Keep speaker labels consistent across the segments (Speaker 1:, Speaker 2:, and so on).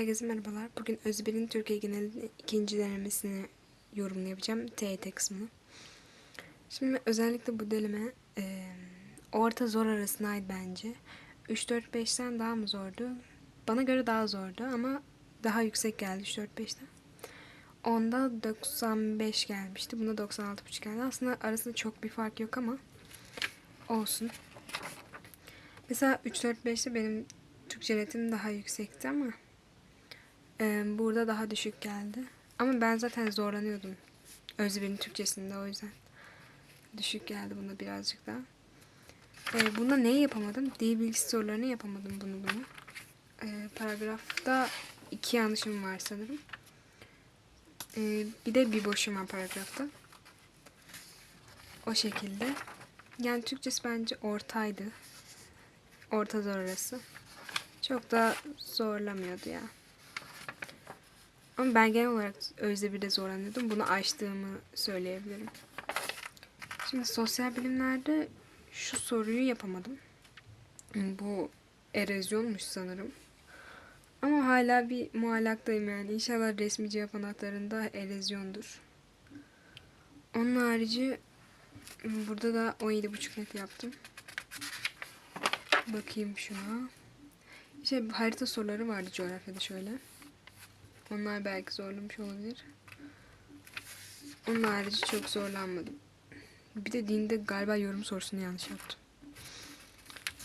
Speaker 1: Herkese merhabalar. Bugün Özbir'in Türkiye genelinde ikinci denemesini yorumlayacağım. TYT kısmını. Şimdi özellikle bu deneme e, orta zor arasındaydı bence. 3-4-5'ten daha mı zordu? Bana göre daha zordu ama daha yüksek geldi 3-4-5'ten. Onda 95 gelmişti. Buna 96,5 geldi. Aslında arasında çok bir fark yok ama olsun. Mesela 3-4-5'te benim Türkçe netim daha yüksekti ama e, burada daha düşük geldi. Ama ben zaten zorlanıyordum. Özbir'in Türkçesinde o yüzden. Düşük geldi buna birazcık daha. E, bunda neyi yapamadım? Dil bilgisi sorularını yapamadım bunu bunu. E, paragrafta iki yanlışım var sanırım. E, bir de bir boşum var paragrafta. O şekilde. Yani Türkçesi bence ortaydı. Orta zor arası. Çok da zorlamıyordu ya. Ama ben genel olarak Özdemir'de zorlanıyordum. Bunu aştığımı söyleyebilirim. Şimdi sosyal bilimlerde şu soruyu yapamadım. Bu erozyonmuş sanırım. Ama hala bir muallaktayım yani. İnşallah resmi cevap anahtarında erozyondur. Onun harici burada da 17.5 net yaptım. Bakayım şuna. İşte harita soruları vardı coğrafyada şöyle. Onlar belki zorlamış olabilir. Onun harici çok zorlanmadım. Bir de dinde galiba yorum sorusunu yanlış yaptım.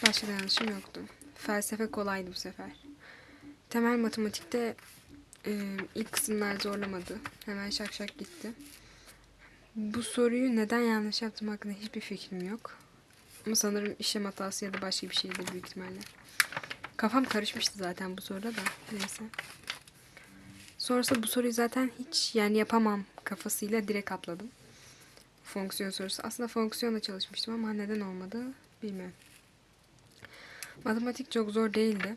Speaker 1: Başka da yanlışım yoktu. Felsefe kolaydı bu sefer. Temel matematikte e, ilk kısımlar zorlamadı. Hemen şak şak gitti. Bu soruyu neden yanlış yaptım hakkında hiçbir fikrim yok. Ama sanırım işlem hatası ya da başka bir şeydir büyük ihtimalle. Kafam karışmıştı zaten bu soruda da. Neyse. Sonrasında bu soruyu zaten hiç yani yapamam kafasıyla direkt atladım. Fonksiyon sorusu. Aslında fonksiyonla çalışmıştım ama neden olmadı bilmiyorum. Matematik çok zor değildi.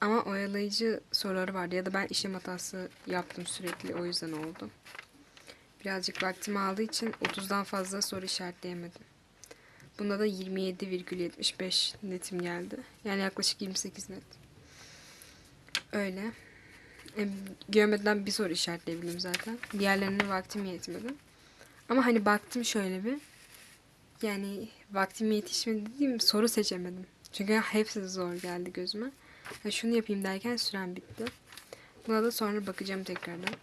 Speaker 1: Ama oyalayıcı soruları vardı ya da ben işlem hatası yaptım sürekli o yüzden oldu. Birazcık vaktimi aldığı için 30'dan fazla soru işaretleyemedim. Bunda da 27,75 netim geldi. Yani yaklaşık 28 net. Öyle. E, geometriden bir soru işaretleyebildim zaten. Diğerlerine vaktim yetmedi. Ama hani baktım şöyle bir. Yani vaktim yetişmedi dediğim soru seçemedim. Çünkü hepsi zor geldi gözüme. Yani şunu yapayım derken süren bitti. Buna da sonra bakacağım tekrardan.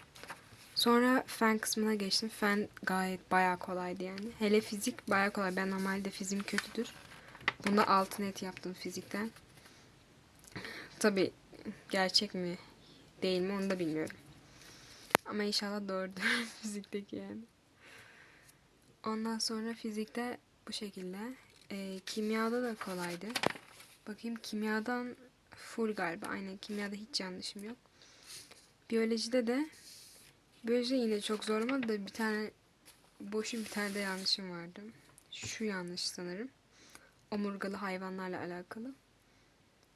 Speaker 1: Sonra fen kısmına geçtim. Fen gayet bayağı kolaydı yani. Hele fizik bayağı kolay. Ben normalde fiziğim kötüdür. Bunda 6 net yaptım fizikten. Tabi gerçek mi değil mi onu da bilmiyorum. Ama inşallah doğrudur fizikteki yani. Ondan sonra fizikte bu şekilde. E, kimyada da kolaydı. Bakayım kimyadan full galiba. Aynen kimyada hiç yanlışım yok. Biyolojide de Biyolojide yine çok zorlamadı da bir tane boşun bir tane de yanlışım vardı. Şu yanlış sanırım. Omurgalı hayvanlarla alakalı.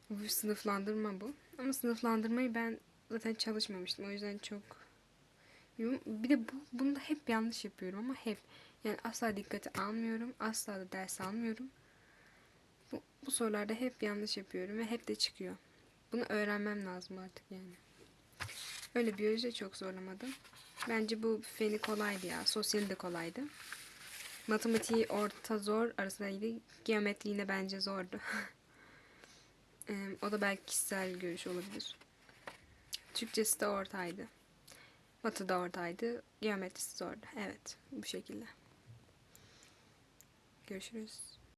Speaker 1: Bu sınıflandırma bu. Ama sınıflandırmayı ben zaten çalışmamıştım. O yüzden çok bir de bu, bunu da hep yanlış yapıyorum ama hep. Yani asla dikkate almıyorum. Asla da ders almıyorum. Bu, bu sorularda hep yanlış yapıyorum ve hep de çıkıyor. Bunu öğrenmem lazım artık yani. Öyle biyoloji çok zorlamadım. Bence bu feni kolaydı ya. Sosyali de kolaydı. Matematiği orta zor arasındaydı. Geometri yine bence zordu. o da belki kişisel görüş olabilir. Türkçesi de ortaydı. Matı da ortaydı. Geometrisi zordu. Evet. Bu şekilde. Görüşürüz.